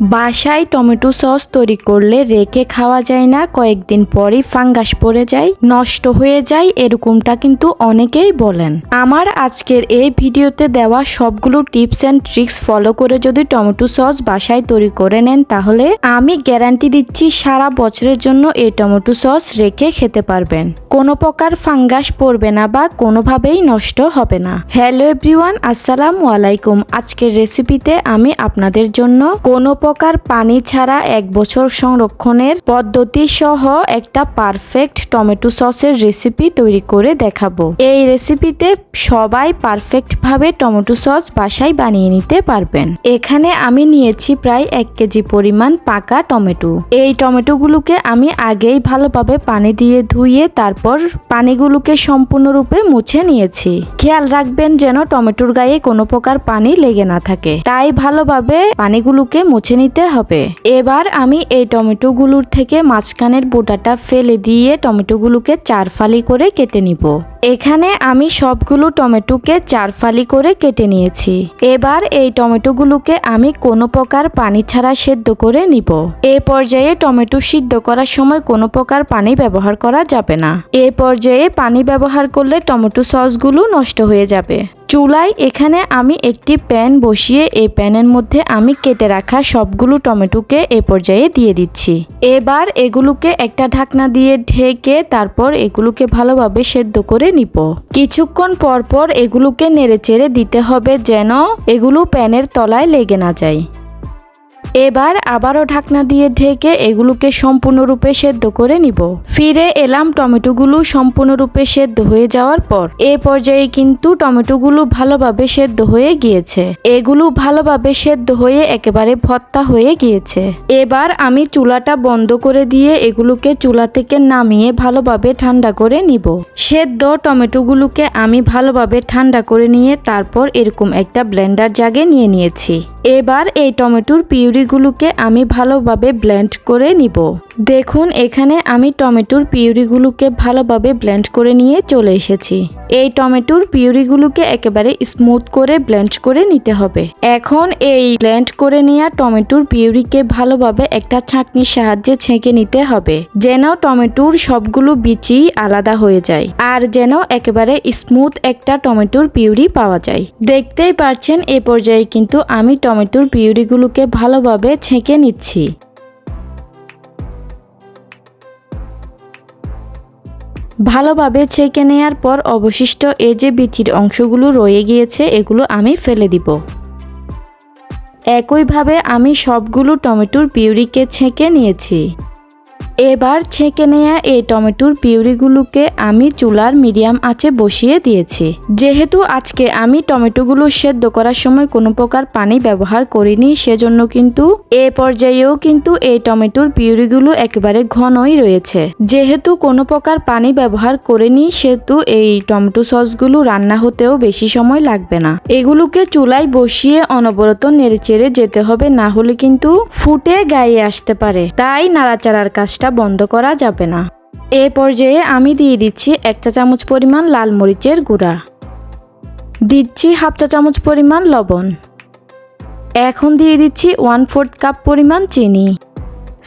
বাসায় tomato sauce তৈরি করলে রেখে খাওয়া যায় না, কয়েকদিন পরই ফাঙ্গাস পড়ে যায়, নষ্ট হয়ে যায় এরকমটা কিন্তু অনেকেই বলেন। আমার আজকের এই ভিডিওতে দেওয়া সবগুলো টিপস অ্যান্ড ট্রিক্স ফলো করে যদি টমেটো সস বাসায় তৈরি করে নেন, তাহলে আমি গ্যারান্টি দিচ্ছি সারা বছরের জন্য এই টমেটো সস রেখে খেতে পারবেন। কোনো প্রকার ফাঙ্গাস পড়বে না বা কোনোভাবেই নষ্ট হবে না। হ্যালো এভরিওয়ান, আসসালামু আলাইকুম। আজকের রেসিপিতে আমি আপনাদের জন্য কোনো প্রকার পানি ছাড়া এক বছর সংরক্ষণের পদ্ধতি সহ একটা পারফেক্ট টমেটো সসের রেসিপি তৈরি করে দেখাবো। এই রেসিপিতে সবাই পারফেক্ট ভাবে টমেটো সস বাসায় বানিয়ে নিতে পারবেন। এখানে আমি নিয়েছি প্রায় এক কেজি পরিমাণ পাকা টমেটো। এই টমেটোগুলোকে আমি আগেই ভালোভাবে পানি দিয়ে ধুয়ে তারপর পানিগুলোকে সম্পূর্ণরূপে মুছে নিয়েছি। খেয়াল রাখবেন যেন টমেটোর গায়ে কোনো প্রকার পানি লেগে না থাকে। তাই ভালোভাবে পানিগুলোকে মুছে নিতে হবে। এবার আমি এই টমেটোগুলোর থেকে মাঝখানের বোটাটা ফেলে দিয়ে টমেটোগুলোকে চার ফালি করে কেটে নিব। এখানে আমি সবগুলো টমেটোকে চার ফালি করে কেটে নিয়েছি। এবার এই টমেটোগুলোকে আমি কোনো প্রকার পানি ছাড়া সেদ্ধ করে নিব। এ পর্যায়ে টমেটো সিদ্ধ করার সময় কোনো প্রকার পানি ব্যবহার করা যাবে না। এ পর্যায়ে পানি ব্যবহার করলে টমেটো সসগুলো নষ্ট হয়ে যাবে। চুলায় এখানে আমি একটি প্যান বসিয়ে এই প্যানের মধ্যে আমি কেটে রাখা সবগুলো টমেটোকে এ পর্যায়ে দিয়ে দিচ্ছি। এবার এগুলোকে একটা ঢাকনা দিয়ে ঢেকে তারপর এগুলোকে ভালোভাবে সেদ্ধ করে নিব। কিছুক্ষণ পর পর এগুলোকে নেড়েচেড়ে দিতে হবে যেন এগুলো প্যানের তলায় লেগে না যায়। এবার আবারও ঢাকনা দিয়ে ঢেকে এগুলোকে সম্পূর্ণরূপে সেদ্ধ করে নিব। ফিরে এলাম টমেটোগুলো সম্পূর্ণরূপে সেদ্ধ হয়ে যাওয়ার পর, এ পর্যায়ে কিন্তু টমেটোগুলো ভালোভাবে সেদ্ধ হয়ে গিয়েছে। এগুলো ভালোভাবে সেদ্ধ হয়ে একেবারে ভত্তা হয়ে গিয়েছে। এবার আমি চুলাটা বন্ধ করে দিয়ে এগুলোকে চুলা থেকে নামিয়ে ভালোভাবে ঠান্ডা করে নিব। সেদ্ধ টমেটোগুলোকে আমি ভালোভাবে ঠান্ডা করে নিয়ে তারপর এরকম একটা ব্লেন্ডার জাগে নিয়ে নিয়েছি। এবার এই টমেটোর পিউরিগুলোকে আমি ভালোভাবে ব্লেন্ড করে নিব। দেখুন, এখানে আমি টমেটোর পিউরিগুলোকে ভালোভাবে ব্লেন্ড করে নিয়ে চলে এসেছি। এই টমেটোর পিউরিগুলোকে একেবারে স্মুথ করে ব্লেন্ড করে নিতে হবে। এখন এই ব্লেন্ড করে নেওয়া টমেটোর পিউরিকে ভালোভাবে একটা ছাঁকনির সাহায্যে ছেঁকে নিতে হবে, যেন টমেটোর সবগুলো বিচি আলাদা হয়ে যায় আর যেন একেবারে স্মুথ একটা টমেটোর পিউরি পাওয়া যায়। দেখতেই পারছেন, এ পর্যায়ে কিন্তু আমি টমেটোর পিউরিগুলোকে ভালোভাবে ছেঁকে নিচ্ছি। ভালোভাবে ছেঁকে নেয়ার পর অবশিষ্ট এ যে বিচির অংশগুলো রয়ে গিয়েছে, এগুলো আমি ফেলে দিব। একইভাবে আমি সবগুলো টমেটোর পিউরিকে ছেঁকে নিয়েছি। এবার ছেঁকে নেয়া এই টমেটোর পিউরিগুলোকে আমি চুলার মিডিয়াম আঁচে বসিয়ে দিয়েছি। যেহেতু আজকে আমি টমেটোগুলো সেদ্ধ করার সময় কোনো প্রকার পানি ব্যবহার করিনি, সেজন্য কিন্তু এ পর্যায়েও কিন্তু এই টমেটোর পিউরিগুলো একেবারে ঘনই রয়েছে। যেহেতু কোনো প্রকার পানি ব্যবহার করিনি, সেহেতু এই টমেটো সসগুলো রান্না হতেও বেশি সময় লাগবে না। এগুলোকে চুলায় বসিয়ে অনবরত নেড়েচেড়ে যেতে হবে, না হলে কিন্তু ফুটে গায়ে আসতে পারে। তাই নাড়াচাড়ার কাজটা বন্ধ করা যাবে না। এ পর্যায়ে আমি দিয়ে দিচ্ছি একটা চামচ পরিমাণ লাল মরিচের গুঁড়া। দিচ্ছি হাফ চা চামচ পরিমাণ লবণ। এখন দিয়ে দিচ্ছি ওয়ান ফোর্থ কাপ পরিমাণ চিনি।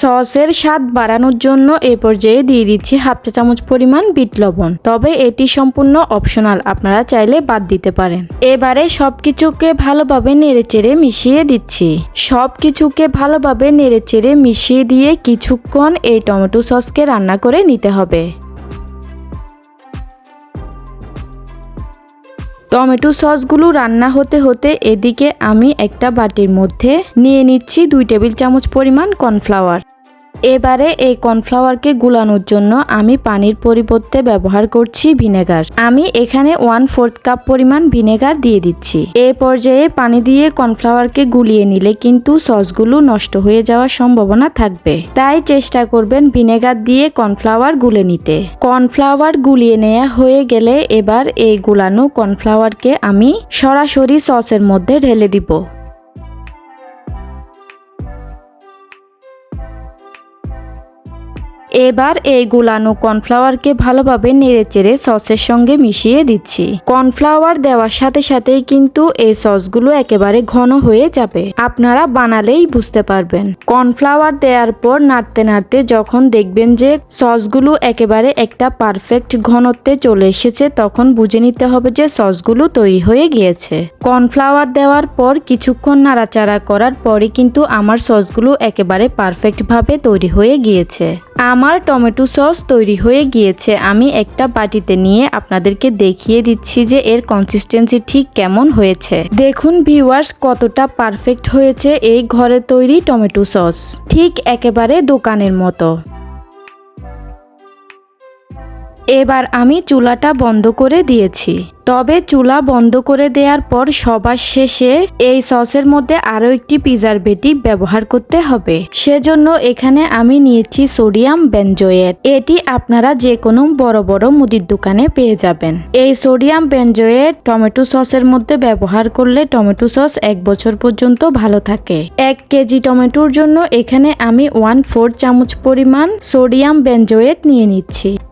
সসের স্বাদ বাড়ানোর জন্য এ পর্যায়ে দিয়ে দিচ্ছি হাফ চা চামচ পরিমাণ বিট লবণ। তবে এটি সম্পূর্ণ অপশনাল আপনারা চাইলে বাদ দিতে পারেন। এবারে সব কিছুকে ভালোভাবে নেড়েচেড়ে মিশিয়ে দিচ্ছি। সব কিছুকে ভালোভাবে নেড়েচেড়ে মিশিয়ে দিয়ে কিছুক্ষণ এই টমেটো সসকে রান্না করে নিতে হবে। টমেটো সসগুলো রান্না হতে হতে এদিকে আমি একটা বাটির মধ্যে নিয়ে নিচ্ছি দুই টেবিল চামচ পরিমাণ কর্নফ্লাওয়ার। এবারে এই কর্নফ্লাওয়ারকে গুলানোর জন্য আমি পানির পরিবর্তে ব্যবহার করছি ভিনেগার। আমি এখানে ওয়ান ফোর্থ কাপ পরিমাণ ভিনেগার দিয়ে দিচ্ছি। এ পর্যায়ে পানি দিয়ে কর্নফ্লাওয়ারকে গুলিয়ে নিলে কিন্তু সসগুলো নষ্ট হয়ে যাওয়ার সম্ভাবনা থাকবে। তাই চেষ্টা করবেন ভিনেগার দিয়ে কর্নফ্লাওয়ার গুলে নিতে। কর্নফ্লাওয়ার গুলিয়ে নেওয়া হয়ে গেলে এবার এই গুলানো কর্নফ্লাওয়ারকে আমি সরাসরি সসের মধ্যে ঢেলে দিব। এবার এই গুলানো কর্নফ্লাওয়ারকে ভালোভাবে নেড়েচেড়ে সসের সঙ্গে মিশিয়ে দিচ্ছি। কর্নফ্লাওয়ার দেওয়ার সাথে সাথেই কিন্তু এই সসগুলো একেবারে ঘন হয়ে যাবে। আপনারা বানালেই বুঝতে পারবেন। কর্নফ্লাওয়ার দেওয়ার পর নাড়তে নাড়তে যখন দেখবেন যে সসগুলো একেবারে একটা পারফেক্ট ঘনত্বে চলে এসেছে, তখন বুঝে নিতে হবে যে সসগুলো তৈরি হয়ে গিয়েছে। কর্নফ্লাওয়ার দেওয়ার পর কিছুক্ষণ নাড়াচাড়া করার পরে কিন্তু আমার সসগুলো একেবারে পারফেক্টভাবে তৈরি হয়ে গিয়েছে। আমার টমেটো সস তৈরি হয়ে গিয়েছে। আমি একটা বাটিতে নিয়ে আপনাদেরকে দেখিয়ে দিচ্ছি যে এর কনসিস্টেন্সি ঠিক কেমন হয়েছে। দেখুন ভিউয়ার্স কতটা পারফেক্ট হয়েছে এই ঘরে তৈরি টমেটো সস। ঠিক একেবারে দোকানের মতো। এবার আমি চুলাটা বন্ধ করে দিয়েছি। তবে চুলা বন্ধ করে দেওয়ার পর সবার শেষে এই সসের মধ্যে আরও একটি প্রিজারভেটিভ ব্যবহার করতে হবে। সেজন্য এখানে আমি নিয়েছি সোডিয়াম বেনজোয়েট। এটি আপনারা যে কোনো বড় বড় মুদির দোকানে পেয়ে যাবেন। এই সোডিয়াম বেনজোয়েট টমেটো সসের মধ্যে ব্যবহার করলে টমেটো সস এক বছর পর্যন্ত ভালো থাকে। এক কেজি টমেটোর জন্য এখানে আমি ওয়ান ফোর চামচ পরিমাণ সোডিয়াম বেনজোয়েট নিয়ে নিচ্ছি।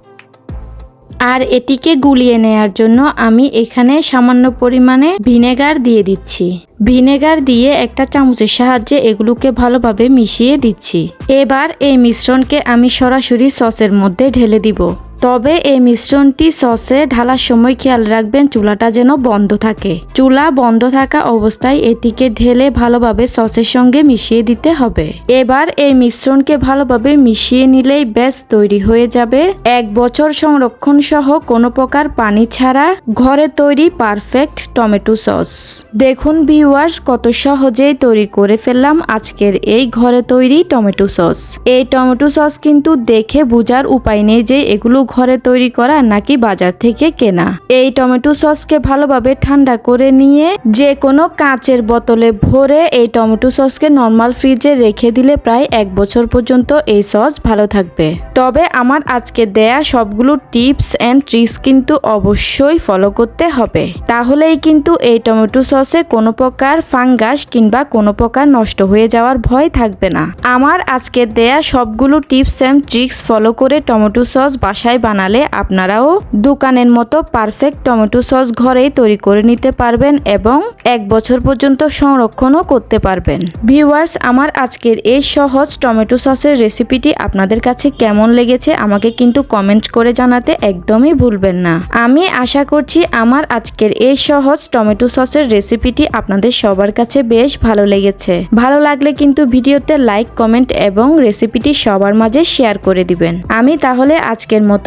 আর এটিকে গুলিয়ে নেয়ার জন্য আমি এখানে সামান্য পরিমাণে ভিনেগার দিয়ে দিচ্ছি। ভিনেগার দিয়ে একটা চামচের সাহায্যে এগুলোকে ভালোভাবে মিশিয়ে দিচ্ছি। এবার এই মিশ্রণকে আমি সরাসরি সসের মধ্যে ঢেলে দিব। তবে এই মিশ্রণটি সসে ঢালার সময় খেয়াল রাখবেন, চুলাটা যেন বন্ধ থাকে। চুলা বন্ধ থাকা অবস্থায় এটিকে ঢেলে ভালোভাবে সসের সঙ্গে মিশিয়ে দিতে হবে। এবার এই মিশ্রণকে ভালোভাবে মিশিয়ে নিলেই ব্যাস, তৈরি হয়ে যাবে। এক বছর সংরক্ষণ সহ কোনো প্রকার পানি ছাড়া ঘরে তৈরি পারফেক্ট টমেটো সস। দেখুন ভিউয়ার্স, কত সহজেই তৈরি করে ফেললাম আজকের এই ঘরে তৈরি টমেটো সস। এই টমেটো সস কিন্তু দেখে বোঝার উপায় নেই যে এগুলো ঘরে তৈরি করা নাকি বাজার থেকে কেনা। এই টমেটো সসকে ভালোভাবে ঠান্ডা করে নিয়ে যে কোনো কাঁচের বোতলে ভরে এই টমেটো সসকে নর্মাল ফ্রিজে রেখে দিলে প্রায় এক বছর পর্যন্ত এই সস ভালো থাকবে। তবে আমার আজকে দেয়া সবগুলো টিপস অ্যান্ড ট্রিক্স কিন্তু অবশ্যই ফলো করতে হবে। তাহলেই কিন্তু এই টমেটো সসে কোনো প্রকার ফাঙ্গাস কিংবা কোনো প্রকার নষ্ট হয়ে যাওয়ার ভয় থাকবে না। আমার আজকে দেয়া সবগুলো টিপস অ্যান্ড ট্রিক্স ফলো করে টমেটো সস বাসায় বানালে আপনারাও দোকানের মতো পারফেক্ট টমেটো সস ঘরেই তৈরি করে নিতে পারবেন এবং এক বছর পর্যন্ত সংরক্ষণও করতে পারবেন। ভিউয়ার্স, আমার আজকের এই সহজ টমেটো সসের রেসিপিটি আপনাদের কাছে কেমন লেগেছে আমাকে কিন্তু কমেন্ট করে জানাতে একদমই ভুলবেন না। আমি আশা করছি আমার আজকের এই সহজ টমেটো সসের রেসিপিটি আপনাদের সবার কাছে বেশ ভালো লেগেছে। ভালো লাগলে কিন্তু ভিডিওতে লাইক কমেন্ট এবং রেসিপিটি সবার মাঝে শেয়ার করে দিবেন। আমি তাহলে আজকের